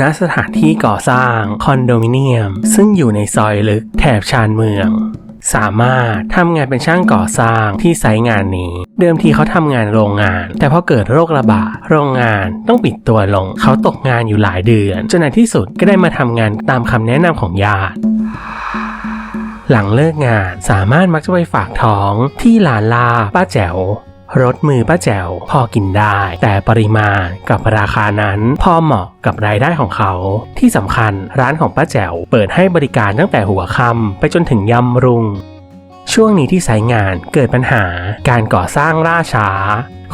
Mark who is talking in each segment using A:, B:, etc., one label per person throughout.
A: ณสถานที่ก่อสร้างคอนโดมิเนียม ซึ่งอยู่ในซอยลึกแถบชานเมือง สามารถทำงานเป็นช่างก่อสร้างที่ไซต์งานนี้ เดิมทีเขาทำงานโรงงาน แต่พอเกิดโรคระบาดโรงงานต้องปิดตัวลง เขาตกงานอยู่หลายเดือน จนในที่สุดก็ได้มาทำงานตามคำแนะนำของญาติหลังเลิกงานสามารถมักจะไปฝากท้องที่ร้านลาป้าแจ๋ว รสมือป้าแจ๋วพอกินได้ แต่ปริมาณกับราคานั้นพอเหมาะกับรายได้ของเขา ที่สำคัญร้านของป้าแจ๋วเปิดให้บริการตั้งแต่หัวค่ำไปจนถึงยำรุง ช่วงนี้ที่สายงานเกิดปัญหาการก่อสร้างล่าช้า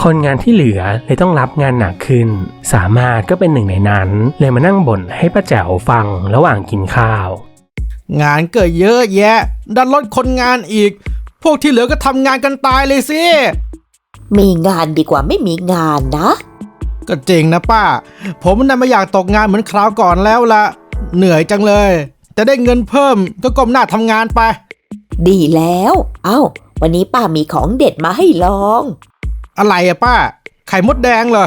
A: คนงานที่เหลือเลยต้องรับงานหนักขึ้น สามารถก็เป็นหนึ่งในนั้น เลยมานั่งบ่นให้ป้าแจ๋วฟังระหว่างกินข้าว
B: งานเก็เยอะแยะ ดันลดคนงานอีก พวกที่เหลือก็ทำงานกันตายเลยสิ
C: มีงานดีกว่าไม่มีงานนะ
B: ก็จริงนะป้า ผมน่ะไม่อยากตกงานเหมือนคราวก่อนแล้วละเหนื่อยจังเลย แต่ได้เงินเพิ่มก็ก้มหน้าทำงานไป
C: ดีแล้ว เอ้า วันนี้ป้ามีของเด็ดมาให้ลอง
B: อะไรอะป้า ไข่มดแดงเหรอ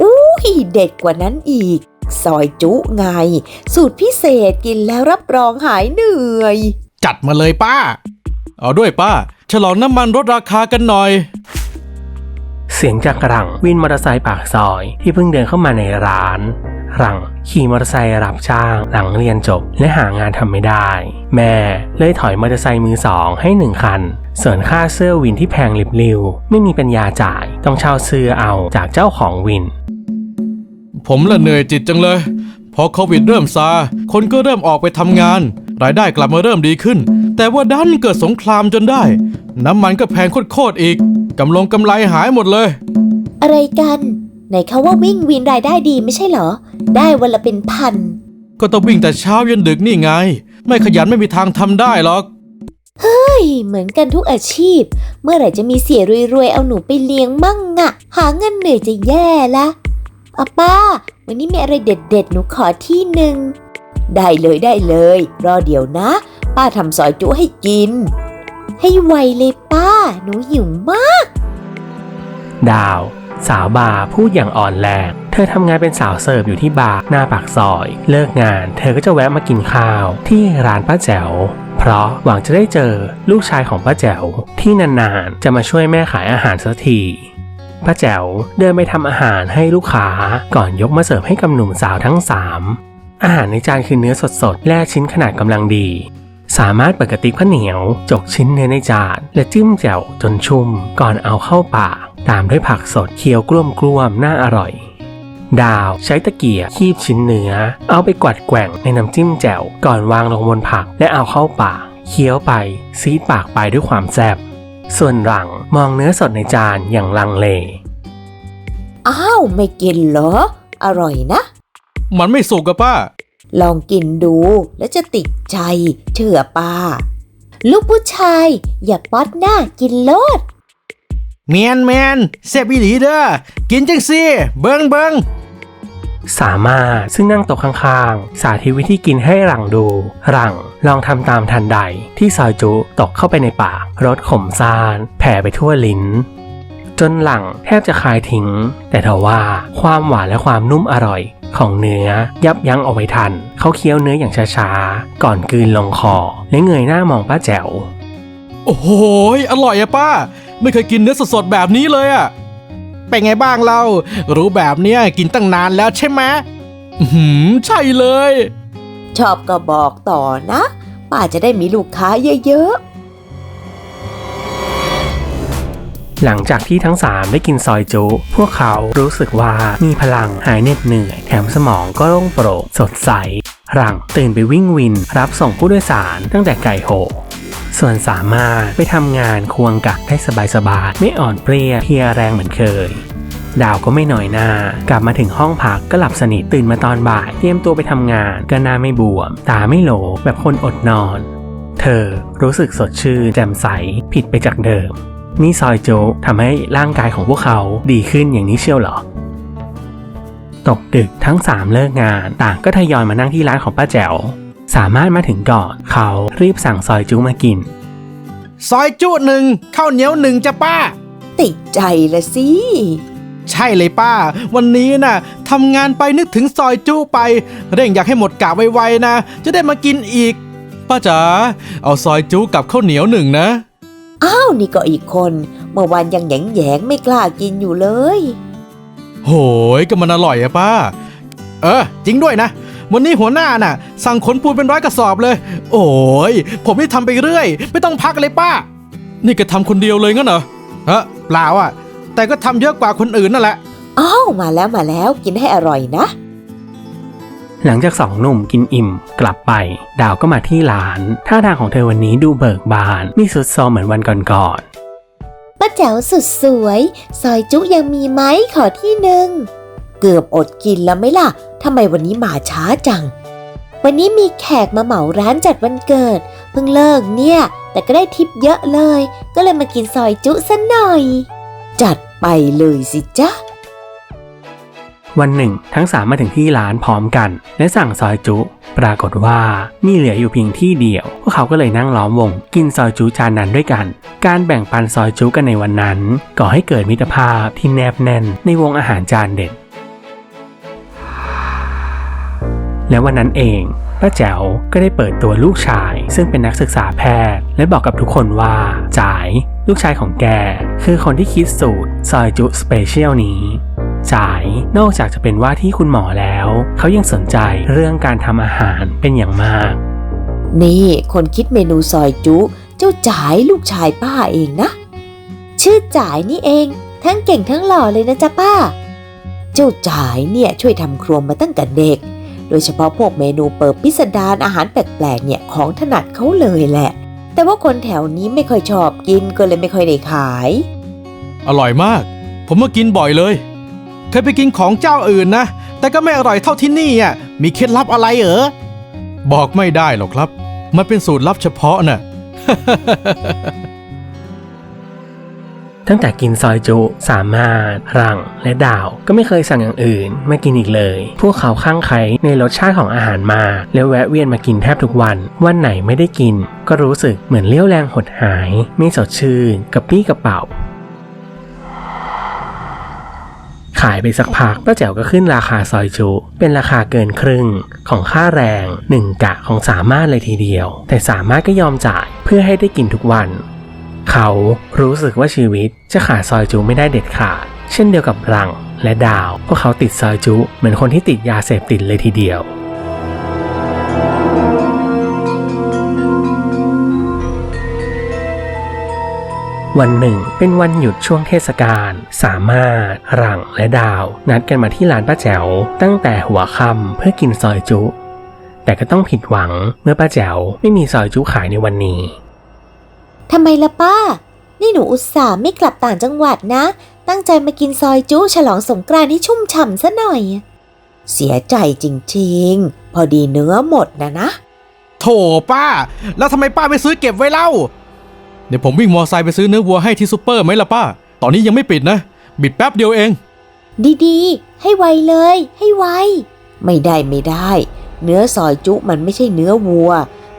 C: อุ้ยเด็ดกว่านั้นอีก ซอยจุไง สูตรพิเศษกินแล้วรับรองหายเหนื่อย
B: จัดมาเลยป้า เอาด้วยป้า ฉลองน้ำมันลดราคากันหน่อย
A: เสียงจากหลังวินมอเตอร์ไซค์ปากซอยที่เพิ่งเดินเข้ามาในร้านหลังขี่มอเตอร์ไซค์รับจ้างหลังเรียนจบและหางานทำไม่ได้ แม่เลยถอยมอเตอร์ไซค์มือสองให้หนึ่งคัน ส่วนค่าเสื้อวินที่แพงลิบลิว ไม่มีปัญญาจ่ายต้องเช่าเสื้อเอาจากเจ้าของวิน
B: ผมละเหนื่อยจิตจังเลย พอโควิดเริ่มซา คนก็เริ่มออกไปทำงาน รายได้กลับมาเริ่มดีขึ้น แต่ว่าดันเกิดสงครามจนได้ น้ำมันก็แพงโคตรๆอีกกำลงกำไรหายหมดเลย
C: อะไรกันไหนเขาว่าวิ่งวินรายได้ดีไม่ใช่เหรอ ได้วันละเป็นพัน
B: ก็ต้องวิ่งแต่เช้ายันดึกนี่ไง ไม่ขยันไม่มีทางทำได้หรอก
C: เฮ้ย เหมือนกันทุกอาชีพ เมื่อไหร่จะมีเสียรวยๆ เอาหนูไปเลี้ยงมั่งอะหาเงินเหนื่อยจะแย่ละอาป้า วันนี้มีอะไรเด็ดๆ หนูขอที่หนึ่งได้เลยได้เลย รอเดี๋ยวนะ ป้าทำซอยจุให้กิน ให้ไวเลยป้า หนูหิวมาก
A: ดาว สาวบาร์พูดอย่างอ่อนแรงเธอทำงานเป็นสาวเสิร์ฟอยู่ที่บาร์หน้าปากซอย เลิกงานเธอก็จะแวะมากินข้าว ที่ร้านป้าแจ๋วเพราะหวังจะได้เจอลูกชายของป้าแจ๋วที่นานๆ จะมาช่วยแม่ขายอาหารสักทีป้าแจ๋วเดินไปทำอาหารให้ลูกค้าก่อนยกมาเสิร์ฟให้กับหนุ่มสาวทั้งสามอาหารในจานคือเนื้อสดๆ แล่ชิ้นขนาดกำลังดี สามารถเปิดกระติกข้าวเหนียว จกชิ้นเนื้อในจาน และจิ้มแจ่วจนชุ่ม ก่อนเอาเข้าปาก ตามด้วยผักสดเคี้ยวกล้วมกล้วมๆน่าอร่อย ดาวใช้ตะเกียบคีบชิ้นเนื้อ เอาไปกวัดแกว่งในน้ำจิ้มแจ่วก่อนวางลงบนผักและเอาเข้าปากเคี้ยวไปซีดปากไปด้วยความแซ่บส่วนหลังมองเนื้อสดในจานอย่างลังเล
C: อ้าว ไม่กินเหรอ อร่อยนะ
B: มันไม่สุกอะป้า
C: ลองกินดูแล้วจะติดใจเชื่อป้า ลูกผู้ชาย อย่าป๊อดหน้ากินโลด
B: เมียนแมนแซ่บอีหลีเด้อกินจังสิเบิงเบิง
A: สามารถซึ่งนั่งโต๊ะข้างๆ สาธิตวิธีกินให้หลังดู หลังลองทำตามทันใดที่ซอยจุตกเข้าไปในปากรสขมซ่าน แผ่ไปทั่วลิ้น จนหลังแทบจะคายทิ้ง แต่ทว่าความหวานและความนุ่มอร่อยของเนื้อยับยั้งเอาไว้ทัน เขาเคี้ยวเนื้ออย่างช้าๆ ก่อนกลืนลงคอ และเงยหน้ามองป้าแจ๋ว
B: โอ้โหยอร่อยอะป้า ไม่เคยกินเนื้อสดๆแบบนี้เลยอะเป็นไงบ้างเรา รู้แบบเนี้ยกินตั้งนานแล้วใช่ไหมอื้อหืมใช่เลย
C: ชอบก็บอกต่อนะ ป้าจะได้มีลูกค้าเยอะ
A: หลังจากที่ทั้ง 3 ได้กินซอยจุพวกเขารู้สึกว่ามีพลังหายเหน็ดเหนื่อย แถมสมองก็โล่งโปร่งสดใสหลังตื่นไปวิ่งวิน รับส่งผู้โดยสารตั้งแต่ไก่โห ส่วนสามารถไปทำงานควงกักได้สบายๆไม่อ่อนเปรี้ยเพียแรงเหมือนเคยดาวก็ไม่หน่อยหน้า กลับมาถึงห้องพักก็หลับสนิทตื่นมาตอนบ่าย เตรียมตัวไปทำงานก็หน้าไม่บวม ตาไม่โหลแบบคนอดนอน เธอรู้สึกสดชื่นแจ่มใสผิดไปจากเดิม นี่ซอยโจ๊กทำให้ร่างกายของพวกเขาดีขึ้นอย่างนี้เชียวเหรอ ตกดึกทั้งสามเลิกงานต่างก็ทยอยมานั่งที่ร้านของป้าแจ๋ว สามารถมาถึงก่อนเขารีบสั่งซอยจุมากิน
B: ซอยจุหนึ่งข้าวเหนียวหนึ่งจ้ะป้า
C: ๆติดใจละสิ
B: ใช่เลยป้า วันนี้น่ะทำงานไปนึกถึงซอยจุไป เร่งอยากให้หมดกะไวๆนะ จะได้มากินอีก ป้าจ๋าเอาซอยจุกับข้าวเหนียวหนึ่งนะ
C: อ้าวนี่ก็อีกคน เมื่อวานยังแหยงแยงๆไม่กล้ากินอยู่เลย
B: โหยก็มันอร่อยอะป้า เออ จริงด้วยนะ วันนี้หัวหน้าน่ะ สั่งขนปูนเป็นร้อยกระสอบเลย โอ้ยผมนี่ทำไปเรื่อย ไม่ต้องพักเลยป้า นี่แกทำคนเดียวเลยงั้นเหรอฮะเปล่าอะแต่ก็ทำเยอะกว่าคนอื่นนั่นแหละ
C: อ้าวมาแล้วมาแล้วกินให้อร่อยนะ
A: หลังจากสองหนุ่มกินอิ่มกลับไป ดาวก็มาที่ร้าน ท่าทางของเธอวันนี้ดูเบิกบานมีสุดโซมเหมือนวันก่อน
C: ป้าแจ๋วสุดสวย ซอยจุยังมีไหมขอที่หนึ่ง เกือบอดกินแล้วไหมล่ะทำไมวันนี้มาช้าจัง วันนี้มีแขกมาเหมาร้านจัดวันเกิด เพิ่งเลิกเนี่ย แต่ก็ได้ทิปเยอะเลย ก็เลยมากินซอยจุซะหน่อย จัดไปเลยสิจ๊ะ
A: วันหนึ่ง ทั้งสามมาถึงที่ร้านพร้อมกัน และสั่งซอยจุ ปรากฏว่ามีเหลืออยู่เพียงที่เดียว พวกเขาก็เลยนั่งล้อมวง กินซอยจุจานนั้นด้วยกัน การแบ่งปันซอยจุกันในวันนั้นก่อให้เกิดมิตรภาพที่แนบแน่นในวงอาหารจานเด็ด และวันนั้นเองป้าแจ๋วก็ได้เปิดตัวลูกชาย ซึ่งเป็นนักศึกษาแพทย์ และบอกกับทุกคนว่าจ๋าย ลูกชายของแก คือคนที่คิดสูตร ซอยจุสเปเชียลนี้ จ๋าย นอกจากจะเป็นว่าที่คุณหมอแล้ว เขายังสนใจเรื่องการทำอาหารเป็นอย่างมาก
C: นี่คนคิดเมนูซอยจุ เจ้าจ๋ายลูกชายป้าเองนะ ชื่อจ๋ายนี่เอง ทั้งเก่งทั้งหล่อเลยนะจ๊ะป้า เจ้าจ๋ายเนี่ยช่วยทำครัวมาตั้งแต่เด็ก โดยเฉพาะพวกเมนูเปิดพิสดารอาหารแปลกๆเนี่ยของถนัดเขาเลยแหละ แต่ว่าคนแถวนี้ไม่ค่อยชอบกินก็เลยไม่ค่อยได้ขาย
B: อร่อยมาก ผมมากินบ่อยเลย เคยไปกินของเจ้าอื่นนะ แต่ก็ไม่อร่อยเท่าที่นี่อะ มีเคล็ดลับอะไรเหรอ บอกไม่ได้หรอกครับ มันเป็นสูตรลับเฉพาะน่ะ
A: ตั้งแต่กินซอยจุ สามารถ รัง และดาว ก็ไม่เคยสั่งอย่างอื่นไมากินอีกเลย พวกเขาข้างใครในรสชาติของอาหารมา แล้วแวะเวียนมากินแทบทุกวัน วันไหนไม่ได้กิน ก็รู้สึกเหมือนเลี้ยวแรงหดหาย ไม่สดชื่นกระปี้กระเป๋า ขายไปสักพักป้าแจ๋วก็ขึ้นราคาซอยจุ เป็นราคาเกินครึ่งของค่าแรงหนึ่งกะของสามารถเลยทีเดียว แต่สามารถก็ยอมจ่ายเพื่อให้ได้กินทุกวัน เขารู้สึกว่าชีวิตจะขาดซอยจูไม่ได้เด็ดขาด เช่นเดียวกับรังและดาวพวกเขาติดซอยจูเหมือนคนที่ติดยาเสพติดเลยทีเดียว วันหนึ่ง เป็นวันหยุดช่วงเทศกาล สามารถรังและดาว นัดกันมาที่ร้านป้าแจ๋ว ตั้งแต่หัวค่ำเพื่อกินซอยจุ แต่ก็ต้องผิดหวังเมื่อป้าแจ๋วไม่มีซอยจุขายในวันนี้
C: ทำไมล่ะป้า นี่หนูอุตส่าห์ไม่กลับต่างจังหวัดนะ ตั้งใจมากินซอยจุฉลองสงกรานต์ให้ชุ่มฉ่ำซะหน่อย เสียใจจริงๆ พอดีเนื้อหมดนะนะ
B: โถป้า แล้วทำไมป้าไม่ซื้อเก็บไว้เล่า เดี๋ยวผมวิ่งมอไซค์ไปซื้อเนื้อวัวให้ที่ซูเปอร์ไหมล่ะป้า ตอนนี้ยังไม่ปิดนะ บิดแป๊บเดียวเอง
C: ดีๆ ให้ไวเลย ให้ไว ไม่ได้ไม่ได้ เนื้อซอยจุมันไม่ใช่เนื้อวัว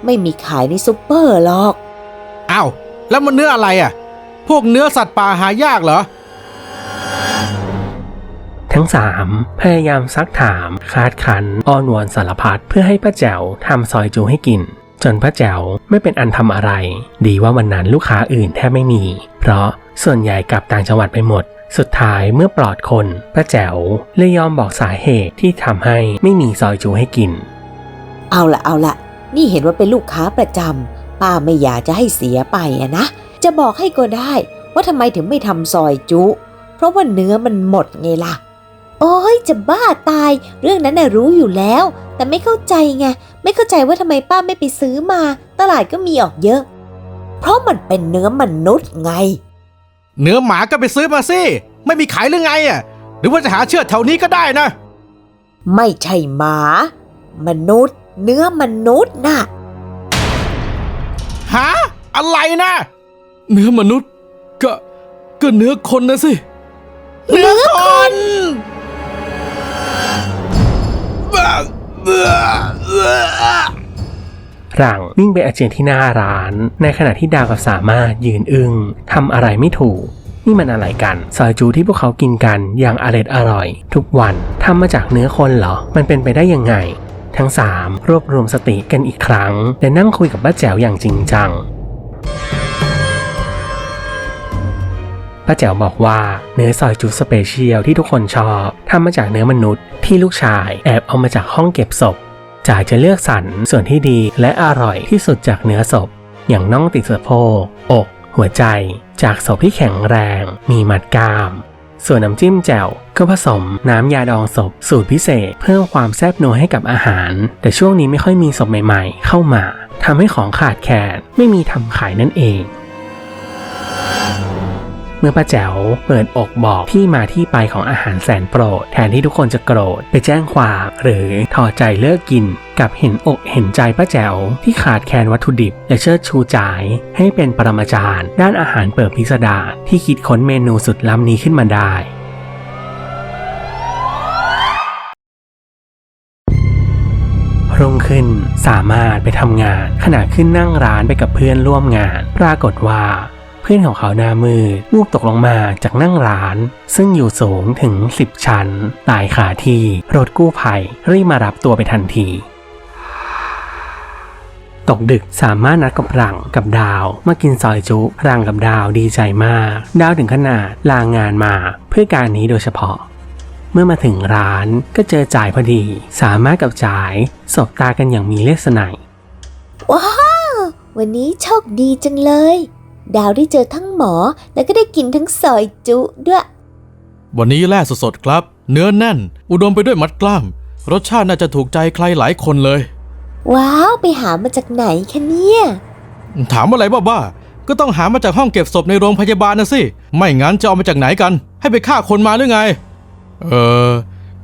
C: ไม่มีขายในซุปเปอร์หรอก
B: อ้าว แล้วมันเนื้ออะไรอะ พวกเนื้อสัตว์ป่าหายากเหรอ
A: ทั้งสามพยายามซักถาม คาดคันอ้อนวอนสารพัดเพื่อให้ป้าแจ๋วทำซอยจูให้กิน จนป้าแจ๋วไม่เป็นอันทำอะไร ดีว่าวันนั้นลูกค้าอื่นแทบไม่มี เพราะส่วนใหญ่กลับต่างจังหวัดไปหมด สุดท้ายเมื่อปลอดคนป้าแจ๋วเลยยอมบอกสาเหตุที่ทำให้ไม่มีซอยจูให้กิน
C: เอาละเอาละนี่เห็นว่าเป็นลูกค้าประจำป้าไม่อยากจะให้เสียไปอะนะ จะบอกให้ก็ได้ ว่าทำไมถึงไม่ทำซอยจุ เพราะว่าเนื้อมันหมดไงล่ะ โอ้ยจะบ้าตาย เรื่องนั้นน่ะรู้อยู่แล้ว แต่ไม่เข้าใจไง ไม่เข้าใจว่าทำไมป้าไม่ไปซื้อมา ตลาดก็มีออกเยอะ เพราะมันเป็นเนื้อมนุษย์ไง
B: เนื้อหมาก็ไปซื้อมาสิ ไม่มีขายหรือไงอะ หรือว่าจะหาเชือดแถวนี้ก็ได้นะ
C: ไม่ใช่หมา มนุษย์ เนื้อมนุษย์น่ะ
B: หาอะไรนะ เนื้อมนุษย์ก็ก็เนื้อคนนะสิ เนื้อ
A: หลังวิ่งไปอาเจียนที่หน้าร้าน ในขณะที่ดาวกับสามารถยืนอึง้งทำอะไรไม่ถูก นี่มันอะไรกัน ซอยจูที่พวกเขากินกันอย่างอร็ดอร่อย ทุกวันทำมาจากเนื้อคนเหรอ มันเป็นไปได้ยังไง ทั้งสามรวบรวมสติกันอีกครั้ง และนั่งคุยกับป้าแจ๋วอย่างจริงจัง ป้าแจ๋วบอกว่าเนื้อซอยจูสเปเชียลที่ทุกคนชอบทำมาจากเนื้อมนุษย์ที่ลูกชายแอบเอามาจากห้องเก็บศพจ่าจะเลือกสรรส่วนที่ดีและอร่อยที่สุดจากเนื้อศพ อย่างน่องติดสะโพกอก หัวใจ จากศพที่แข็งแรง มีมัดกาม ส่วนน้ำจิ้มแจ่วก็ผสมน้ำยาดองศพ สูตรพิเศษ เพิ่มความแซ่บนัวให้กับอาหาร แต่ช่วงนี้ไม่ค่อยมีศพใหม่ๆ เข้ามาทำให้ของขาดแคลนไม่มีทำขายนั่นเอง เมื่อป้าแจ๋วเปิดอกบอกที่มาที่ไปของอาหารแสนโปรด แทนที่ทุกคนจะโกรธไปแจ้งความหรือถอดใจเลิกกินกับเห็นอกเห็นใจป้าแจ๋วที่ขาดแคลนวัตถุดิบ และเชิดชูจ่ายให้เป็นปรมาจารย์ ด้านอาหารเปิดพิสดารที่คิดค้นเมนูสุดล้ำนี้ขึ้นมาได้รุ่งขึ้นสามารถไปทำงาน ขณะขึ้นนั่งร้านไปกับเพื่อนร่วมงาน ปรากฏว่า พื่อนของเขาหน้ามืดวูบตกลงมาจากนั่งร้าน ซึ่งอยู่สูงถึง 10 ชั้น ตายขาที่รถกู้ภัยรีบมารับตัวไปทันทีตกดึกสามารถนัดกับรังกับดาวมากินซอยจุรังกับดาวดีใจมาก ดาวถึงขนาดลางานมาเพื่อการนี้โดยเฉพาะ เมื่อมาถึงร้านก็เจอจ่ายพอดี สามารถกับจ่ายสบตากันอย่างมีเลสไนย
C: ว้าว วันนี้โชคดีจังเลย ดาวได้เจอทั้งหมอ แล้วก็ได้กินทั้งซอยจุด้วย
B: วันนี้แร่สดๆครับ เนื้อแน่น อุดมไปด้วยมัดกล้าม รสชาติน่าจะถูกใจใครหลายคนเลย
C: ว้าว ไปหามาจากไหนคะเนี่ย
B: ถามอะไรบ้าๆก็ต้องหามาจากห้องเก็บศพในโรงพยาบาลนะสิ ไม่งั้นจะเอามาจากไหนกัน ให้ไปฆ่าคนมาหรือไง เออ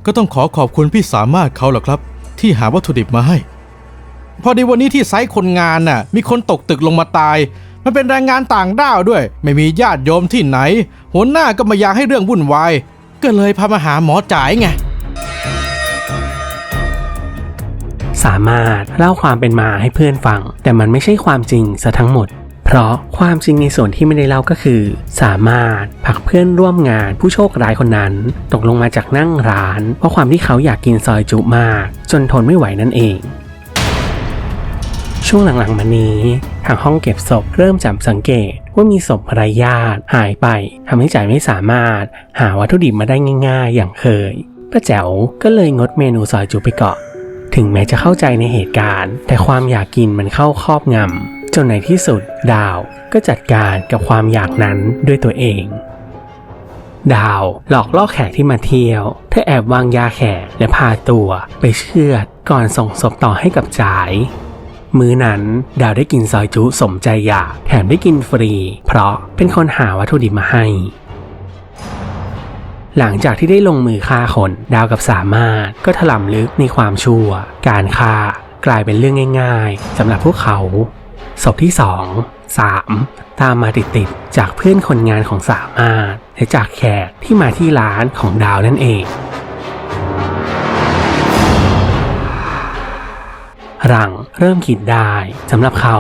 B: ก็ต้องขอขอบคุณพี่สามารถเขาแหละครับ ที่หาวัตถุดิบมาให้ พอดีวันนี้ที่ไซต์คนงานน่ะ มีคนตกตึกลงมาตาย มันเป็นแรงงานต่างด้าวด้วย ไม่มีญาติโยมที่ไหน หัวหน้าก็ไมาอยากให้เรื่องวุ่นวาย ก็เลยพามาหาหมอจ่ายไง
A: สามารถเล่าความเป็นมาให้เพื่อนฟัง แต่มันไม่ใช่ความจริงซะทั้งหมด เพราะความจริงในส่วนที่ไม่ได้เล่าก็คือ สามารถผลักเพื่อนร่วมงานผู้โชคร้ายคนนั้น ตกลงมาจากนั่งร้าน เพราะความที่เขาอยากกินซอยจุมาก จนทนไม่ไหวนั่นเอง ช่วงหลังๆมานี้ ทางห้องเก็บศพเริ่มจับสังเกตว่ามีศพไร้ญาติหายไปทำให้จ่ายไม่สามารถ หาวัตถุดิบมาได้ง่าย ๆ อย่างเคยป้าแจ๋วก็เลยงดเมนูซอยจุไปก่อถึงแม้จะเข้าใจในเหตุการณ์ แต่ความอยากกินมันเข้าครอบงำจนในที่สุดดาวก็จัดการกับความอยากนั้นด้วยตัวเอง ดาวหลอกล่อแขกที่มาเที่ยวเธอแอบวางยาแขกและพาตัวไปเชือดก่อนส่งศพต่อให้กับจ่าย มื้อนั้นดาวได้กินซอยจุสมใจอยากแถมได้กินฟรี เพราะเป็นคนหาวัตถุดิบมาให้ หลังจากที่ได้ลงมือฆ่าคน ดาวกับสามารถก็ถล่ำลึกในความชั่ว การฆ่ากลายเป็นเรื่องง่ายๆสำหรับพวกเขาศพที่2 3ตามมาติดๆจากเพื่อนคนงานของสามารถและจากแขกที่มาที่ร้านของดาวนั่นเอง รังเริ่มคิดได้สำหรับเขา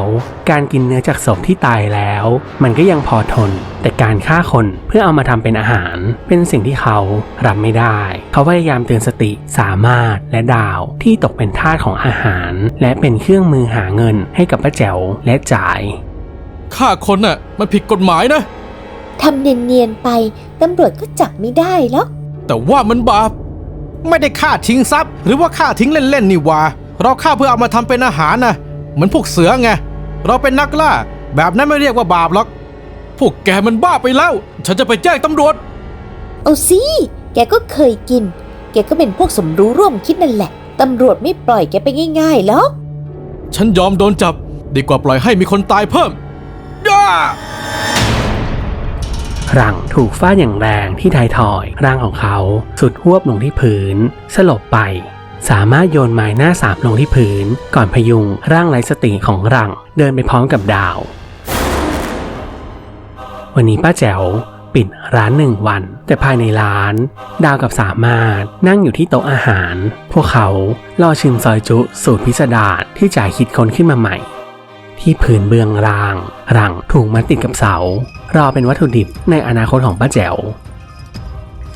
A: การกินเนื้อจากศพที่ตายแล้ว มันก็ยังพอทน แต่การฆ่าคนเพื่อเอามาทำเป็นอาหาร เป็นสิ่งที่เขารับไม่ได้ เขาพยายามเตือนสติสามารถและดาวที่ตกเป็นทาสของอาหาร และเป็นเครื่องมือหาเงินให้กับป้าแจ๋วและจ่าย
B: ฆ่าคนน่ะมันผิดกฎหมายนะ
C: ทำเนียนๆไปตำรวจก็จับไม่ได้หรอก
B: แต่ว่ามันบาปไม่ได้ฆ่าทิ้งทรัพย์ หรือว่าฆ่าทิ้งเล่นๆนี่หว่า เราฆ่าเพื่อเอามาทำเป็นอาหารนะเหมือนพวกเสือไง เราเป็นนักล่า แบบนั้นไม่เรียกว่าบาปหรอก พวกแกมันบ้าไปแล้ว ฉันจะไปแจ้งตำรวจ
C: เอาสิ แกก็เคยกิน แกก็เป็นพวกสมรู้ร่วมคิดนั่นแหละ ตำรวจไม่ปล่อยแกไปง่ายๆหรอก
B: ฉันยอมโดนจับ ดีกว่าปล่อยให้มีคนตายเพิ่มย่า
A: รังถูกฟาดอย่างแรงที่ไทายทอยร่างของเขาสุดหวบลงที่พื้น สลบไป สามารถโยนไม้หน้าสามลงที่พื้น ก่อนพยุงร่างไร้สติของรัง เดินไปพร้อมกับดาว วันนี้ป้าแจ๋วปิดร้านหนึ่งวัน แต่ภายในร้าน ดาวกับสามารถนั่งอยู่ที่โต๊ะอาหาร พวกเขารอชิมซอยจุสูตรพิสดารที่จ่ายคิดค้นขึ้นมาใหม่ ที่ผืนเบื้องราง รังถูกมัดติดกับเสา รอเป็นวัตถุดิบในอนาคตของป้าแจ๋ว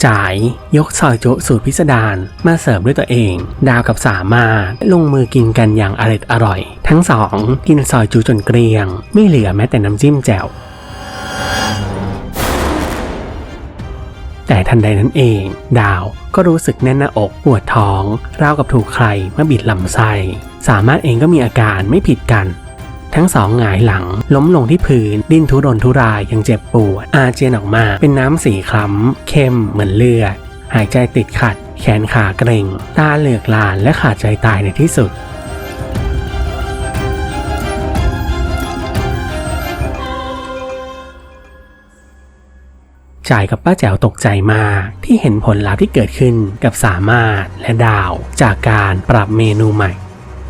A: จ่ายยกซอยจุสูตรพิสดารมาเสิร์ฟด้วยตัวเอง ดาวกับสามารถลงมือกินกันอย่างอร่อยอร่อย ทั้งสองกินซอยจุจนเกลี้ยง ไม่เหลือแม้แต่น้ำจิ้มแจ่วแต่ทันใดนั้นเอง ดาวก็รู้สึกแน่นหน้าอกปวดท้องราวกับถูกใครมาบิดลำไส้สามารถเองก็มีอาการไม่ผิดกัน ทั้งสองหงายหลัง ล้มลงที่พื้น ดิ้นทุรนทุรายยังเจ็บปวด อาเจียนออกมา เป็นน้ำสีคล้ำ เข้มเหมือนเลือด หายใจติดขัด แขนขาเกร็ง ตาเหลือกลานและขาดใจตายในที่สุดจ่ายกับป้าแจ๋วตกใจมาก ที่เห็นผลลัพธ์ที่เกิดขึ้นกับสามารถและดาว จากการปรับเมนูใหม่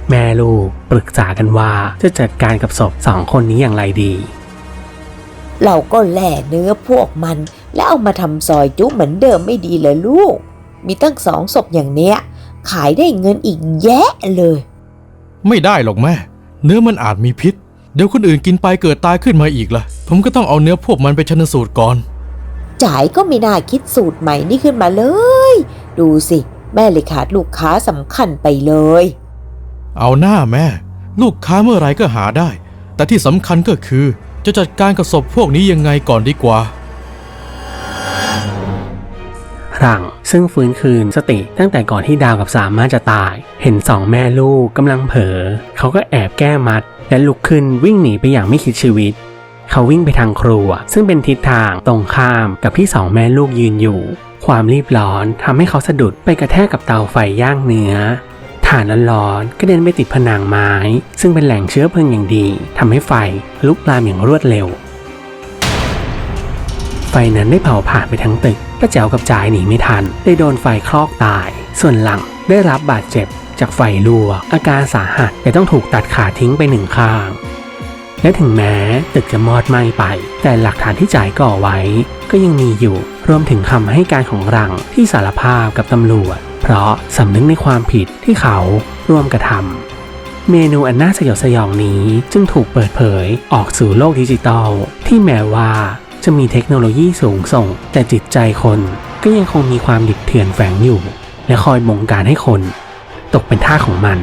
A: แม่ลูกปรึกษากันว่าจะจัดการกับศพสองคนนี้อย่างไรดี
C: เราก็แล่เนื้อพวกมัน แล้วเอามาทำซอยจุเหมือนเดิมไม่ดีเลยลูก มีตั้งสองศพอย่างเนี้ย ขายได้เงินอีกแยะเลย
B: ไม่ได้หรอกแม่ เนื้อมันอาจมีพิษ เดี๋ยวคนอื่นกินไปเกิดตายขึ้นมาอีกล่ะ ผมก็ต้องเอาเนื้อพวกมันไปชันสูตรก่อน
C: จ่ายก็ไม่น่าคิดสูตรใหม่นี่ขึ้นมาเลย ดูสิ แม่เลยขาดลูกค้าสำคัญไปเลย
B: เอาหน้าแม่ ลูกค้าเมื่อไรก็หาได้ แต่ที่สำคัญก็คือจะจัดการกับศพพวกนี้ยังไงก่อนดีกว่า
A: หลังซึ่งฟื้นคืนสติตั้งแต่ก่อนที่ดาวกับสามารถจะตาย เห็นสองแม่ลูกกำลังเผลอเขาก็แอบแก้มัด และลุกขึ้นวิ่งหนีไปอย่างไม่คิดชีวิต เขาวิ่งไปทางครัว ซึ่งเป็นทิศทางตรงข้ามกับที่สองแม่ลูกยืนอยู่ ความรีบร้อนทำให้เขาสะดุดไปกระแทกกับเตาไฟย่างเนื้อ ถ่านร้อนๆกระเด็นไปติดผนังไม้ ซึ่งเป็นแหล่งเชื้อเพลิงอย่างดีทำให้ไฟลุกลามอย่างรวดเร็ว ไฟนั้นได้เผาผ่านไปทั้งตึกป้าแจ๋วกับจ่ายหนีไม่ทัน ได้โดนไฟคลอกตาย ส่วนหลังได้รับบาดเจ็บ จากไฟลวกอาการสาหัสแต่ต้องถูกตัดขาทิ้งไปหนึ่งข้างและถึงแม้ตึกจะมอดไหม้ไป แต่หลักฐานที่จ่ายก่อไว้ ก็ยังมีอยู่ รวมถึงคำให้การของรังที่สารภาพกับตำรวจ เพราะสำนึกในความผิดที่เขาร่วมกระทำเมนูอันน่าสยดสยองนี้จึงถูกเปิดเผยออกสู่โลกดิจิตอลที่แม้ว่าจะมีเทคโนโลยีสูงส่ง แต่จิตใจคนก็ยังคงมีความดิบเถื่อนแฝงอยู่ และคอยบงการให้คน ตกเป็นท่าของมัน